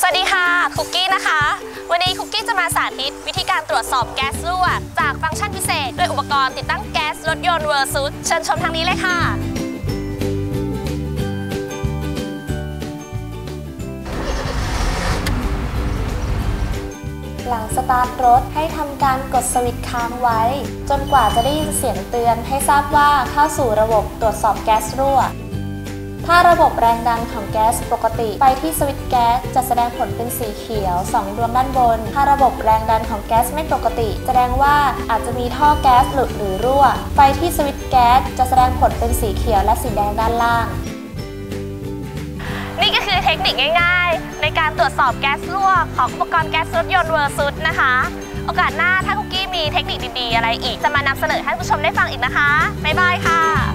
สวัสดีค่ะคุกกี้นะคะ วันนี้คุกกี้จะมาสาธิต วิธีการตรวจสอบแก๊สรั่ว จากฟังก์ชันพิเศษด้วยอุปกรณ์ติดตั้งแก๊สรถยนต์เวอร์ซูดเชิญชมทางนี้เลยค่ะหลังสตาร์ทรถให้ทำการกดสวิตช์ค้างไว้ จนกว่าจะได้ยินเสียงเตือนให้ทราบว่าเข้าสู่ระบบตรวจสอบแก๊สรั่ว ถ้าระบบแรงดันของแก๊สปกติ ไฟที่สวิตช์แก๊สจะแสดงผลเป็นสีเขียว 2 ดวงด้านบน ถ้าระบบแรงดันของแก๊สไม่ปกติ แสดงว่าอาจจะมีท่อแก๊สหลุดหรือรั่ว ไฟที่สวิตช์แก๊สจะแสดงผลเป็นสีเขียวและสีแดงด้านล่าง นี่ก็คือเทคนิคง่าย ๆ ในการตรวจสอบแก๊สรั่วของอุปกรณ์แก๊สรถยนต์เวอร์ซูดนะคะ โอกาสหน้าถ้าคุกกี้มีเทคนิคดีๆ อะไรอีก จะมานำเสนอให้ผู้ชมได้ฟังอีกนะคะบ๊ายบายค่ะ